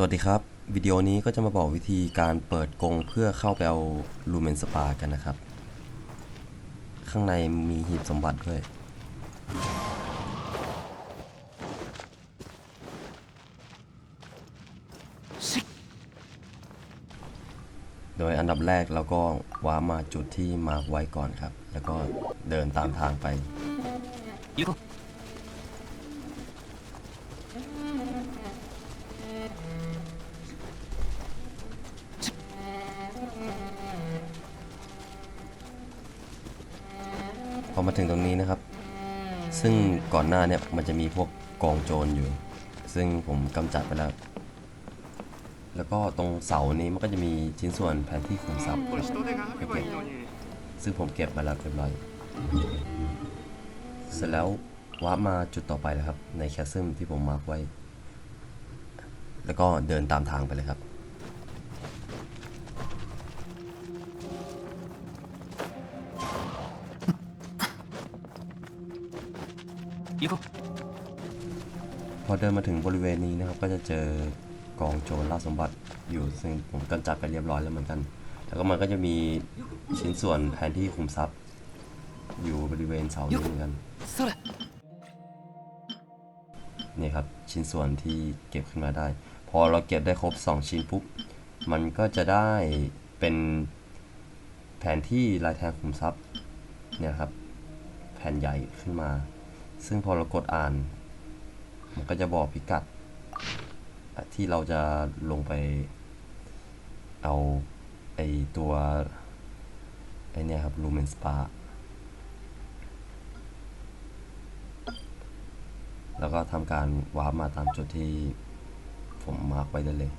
สวัสดีครับ วิดีโอนี้ก็จะมาบอกวิธีการเปิดกรงเพื่อเข้าไปเอาลูเมนสปากันนะครับ ข้างในมีหีบสมบัติด้วย โดยอันดับแรกเราก็ว้ามาจุดที่มาร์คไว้ก่อนครับ แล้วก็เดินตามทางไป พอมาถึงตรงนี้นะครับ ซึ่งก่อนหน้าเนี่ยมันจะมีพวกกองโจรอยู่ ซึ่งผมกำจัดไปแล้ว แล้วก็ตรงเสานี้มันก็จะมีชิ้นส่วนแผนที่ของทรัพย์เก็บซึ่งผมเก็บมาแล้วเรียบร้อยเสร็จแล้ววาร์ปมาจุดต่อไปแล้วครับ ในแคสเซิมที่ผมมาร์กไว้ แล้วก็เดินตามทางไปเลยครับ พอเดินมาถึงบริเวณนี้นะครับ ก็จะเจอกองโจรล่าสมบัติอยู่ซึ่งผมกำจัดไปเรียบร้อยแล้วเหมือนกัน แล้วก็มันก็จะมีชิ้นส่วนแผนที่คุมทรัพย์ อยู่บริเวณเสานี้เหมือนกันそれนี่ครับชิ้นส่วนที่เก็บขึ้นมาได้ พอเราเก็บได้ครบ 2 ชิ้นปุ๊บมันก็จะได้เป็นแผนที่ลายแทงขุมทรัพย์เนี่ยครับ แผ่นใหญ่ขึ้นมา ซึ่งพอเรากดอ่าน มันก็จะบอกพิกัด ที่เราจะลงไปเอาไอตัวไอเนี่ยครับลูเมนสปาแล้วก็ทำการวาร์ปมาตามจุดที่ผมมาร์กไว้ได้เลย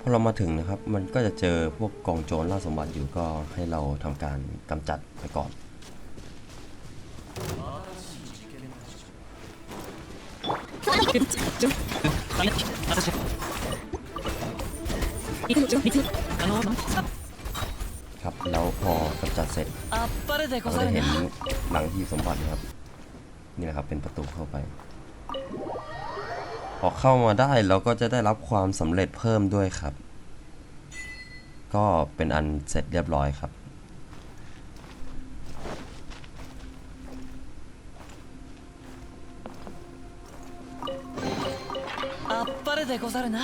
พอเรามาถึงนะครับ มันก็จะเจอพวกกองโจรล่าสมบัติอยู่ก็ให้เราทำการกำจัดไปก่อน 私行くの見つあのさ ครับ แล้วพอกำจัดเสร็จ あっぱれで เรา ご ก็ ざ จะ る เห็น な หลังที่สมบัตินะครับ นี่แหละครับเป็นประตูเข้าไป พอเข้ามาได้เราก็จะได้รับความสำเร็จเพิ่มด้วยครับ ก็เป็นอันเสร็จเรียบร้อยครับ あっぱれでござるな